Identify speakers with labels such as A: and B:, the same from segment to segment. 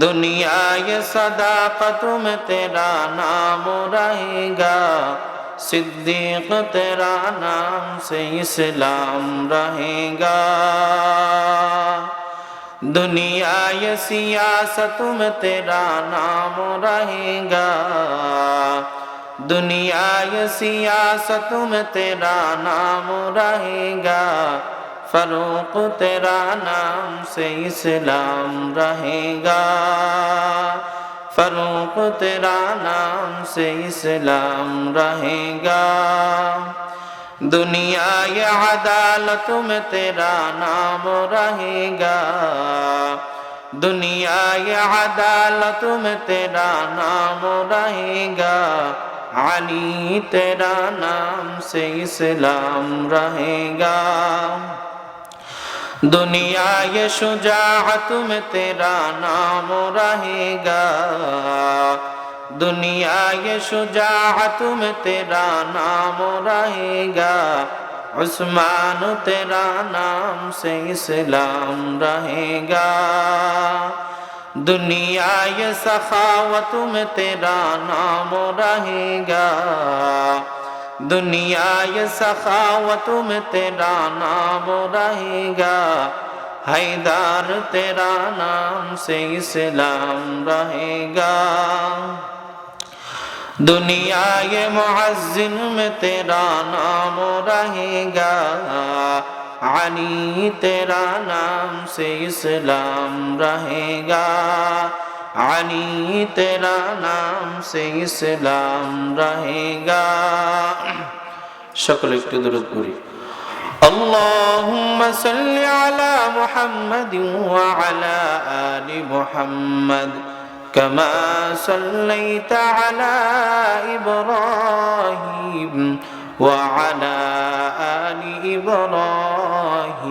A: دنیا یہ صداقت میں تیرا نام رہے گا۔ صدیق تیرا نام سے اسلام رہے گا۔ دنیا یہ سیاست میں تیرا نام رہے گا۔ دنیا یہ سیاست میں تیرا نام رہے گا۔ فلوق تیرا نام سے اسلام رہے گا فروق تیرا نام سے اسلام رہے گا دنیا یہ عدالت میں تیرا نام رہے گا دنیا یہ عدالت میں تیرا نام رہے گا علی تیرا نام سے اسلام رہے گا دنیا یہ شجاعت میں تیرا نام رہے گا۔ دنیا یہ شجاعت میں تیرا نام رہے گا۔ عثمان تیرا نام سے اسلام رہے گا۔ دنیا یہ سخاوت میں تیرا نام رہے گا۔ دنیا یہ سخاوت میں تیرا نام رہے گا۔ حیدار تیرا نام سے اسلام رہے گا۔ دنیا یہ معزن میں تیرا نام رہے گا۔ علی، تیرا نام سے اسلام رہے گا۔ علی تیرا نام سے اسلام رہے گا شکل ایک درد پوری اللهم صل على محمد وعلى آل محمد كما صليت على إبراهيم وعلى آل إبراهيم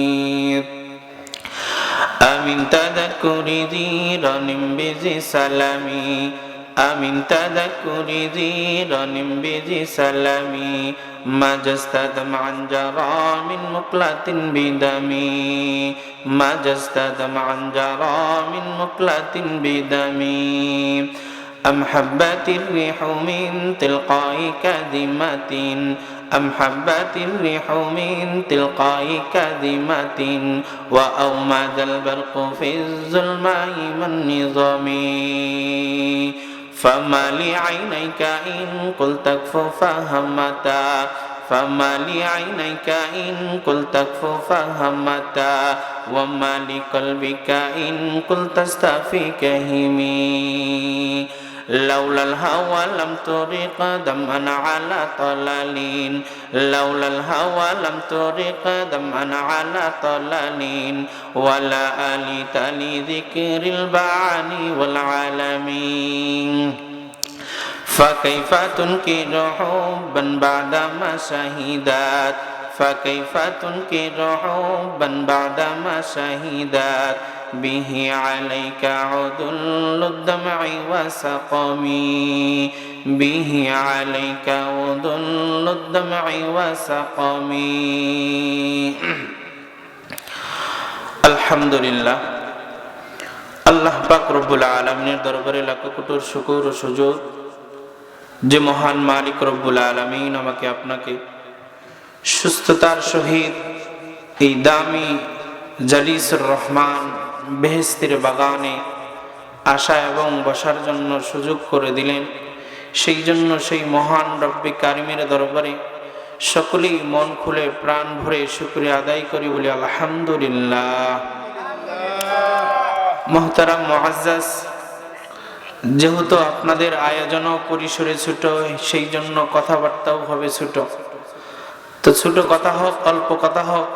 A: أمن تذكر ذيرا بذي سلامي. أمن تذكر ذيرا بذي سلامي. ما جستدم عن جرى من مقلة بدمي. ما جستدم عن جرى من مقلة بدمي. أم حبت الريح من تلقاء كذمة أم حبت الريح من تلقاء كذمة وأومد البرق في الظلماء والنظام فما لعينيك إن قلت اكف فهمتا فما لعينيك إن قلت اكف فهمتا وما لقلبك إن قلت استفي كهمي لولا الهوى لم ترق دمعا على طلالين. لولا الهوى لم ترق دمعا على طلالين. ولا أليت لذكر البعاني والعالمين. فكيف تنكر حبا بعدما شهدت؟ فكيف تنكر حبا بعدما شهدت؟ به عليك عدل الدمع وسقمي به عليك عدل الدمع وسقمي الحمد لله আল্লাহ পাক রব্বুল আলমিনের দরবারে লাখ কোটর শুকুর ও সুযোগ যে মহান মালিক রব্বুল আলমিন আমাকে আপনাকে সুস্থতার সহিত এই দামি জালিসুর রহমান বেহেস্তির বাগানে আসা এবং বসার জন্য সুযোগ করে দিলেন। সেই জন্য সেই মহান রব্বি কারিমের দরবারে সকলেই মন খুলে প্রাণ ভরে শুক্রিয়া আদায় করি বলি, আলহামদুলিল্লাহ। মহতারাম মহাজাস যেহেতু আপনাদের আয়োজনও পরিসরে ছোট, সেই জন্য কথাবার্তাও হবে ছোট। তো ছোট কথা হোক, অল্প কথা হোক,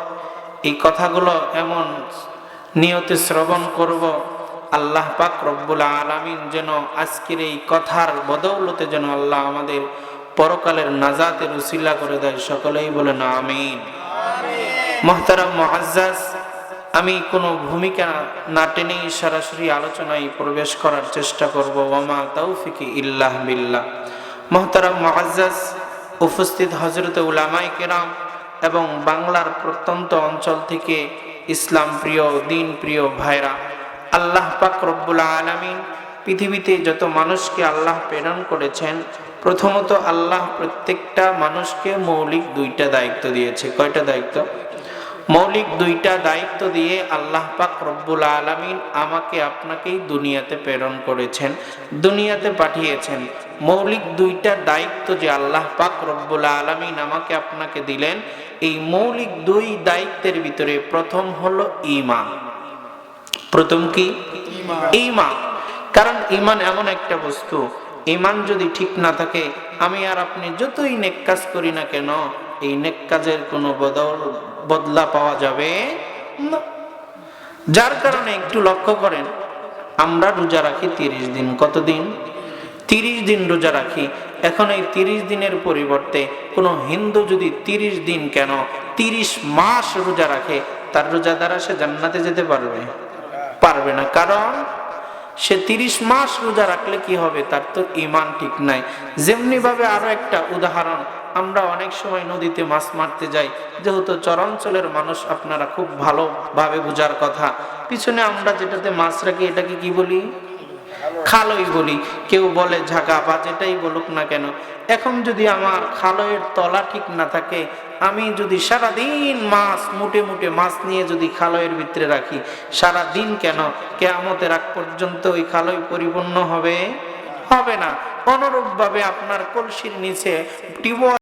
A: এই কথাগুলো এমন নিয়তে শ্রবণ করব। আল্লাহ পাক রব্বুল আলামিন যেন আজকের এই কথার বদৌলতে যেন আল্লাহ আমাদের পরকালের নাজাতের উসিলা করে দেয়। সকলেই বলেন আমিন। মহতারাম মুআজ্জাজ, আমি কোনো ভূমিকা না টেনেই সরাসরি আলোচনায় প্রবেশ করার চেষ্টা করব। ওমা তৌফিকি ইল্লাহ বিল্লাহ। মহতারাম মুআজ্জাজ, উপস্থিত হজরত উলামাই কেরাম এবং বাংলার প্রত্যন্ত অঞ্চল থেকে ইসলাম প্রিয়, দিন প্রিয় ভাইরা, আল্লাহ পাক রব্বুল আলামিন পৃথিবীতে যত মানুষকে আল্লাহ প্রেরণ করেছেন, প্রথমত আল্লাহ প্রত্যেকটা মানুষকে মৌলিক দুইটা দায়িত্ব দিয়েছে। কয়টা দায়িত্ব? মৌলিক দুইটা দায়িত্ব দিয়ে আল্লাহ পাক রব্বুল আলামিন আমাকে আপনাকেই দুনিয়াতে প্রেরণ করেছেন, দুনিয়াতে পাঠিয়েছেন। মৌলিক দুইটা দায়িত্ব যে আল্লাহ পাক রব্বুল আলামিন আমাকে আপনাকে দিলেন এই মৌলিক দুই দায়িত্বের ভিতরে প্রথম হলো ঈমান। প্রথম কি? ঈমান। কারণ ইমান এমন একটা বস্তু ইমান যদি ঠিক না থাকে আমি আর আপনি যতই নেক কাজ করি না কেন এই নেক কাজের কোনো বদল বদলা পাওয়া যাবে না। যার কারণে একটু লক্ষ্য করেন আমরা রোজা রাখি তিরিশ দিন। কতদিন? তিরিশ দিন রোজা রাখি। এখন এই তিরিশ দিনের পরিবর্তে কোনো হিন্দু যদি তিরিশ দিন কেন তিরিশ মাস রোজা রাখে, তার রোজা দ্বারা সে জান্নাতে যেতে পারবে? পারবে না। কারণ সে তিরিশ মাস রোজা রাখলে কি হবে? তার তো ইমান ঠিক নাই। যেমনি ভাবে আরও একটা উদাহরণ, আমরা অনেক সময় নদীতে মাছ মারতে যাই। যেহেতু চরাঞ্চলের মানুষ আপনারা খুব ভালোভাবে বোঝার কথা। পিছনে আমরা যেটাতে মাছ রাখি, এটাকে কি বলি? খালই বলি, কেউ বলে ঝাঁকা বা যেটাই বলুক না কেন। এখন যদি আমার খালয়ের তলা ঠিক না থাকে, আমি যদি সারাদিন মাছ, মুটে মুটে মাছ নিয়ে যদি খালয়ের ভিতরে রাখি সারা দিন কেন? কেয়ামতের আগ পর্যন্ত ওই খালয় পরিপূর্ণ হবে? হবে না। অনুরূপভাবে আপনার কলসির নিচে টিউবওয়েল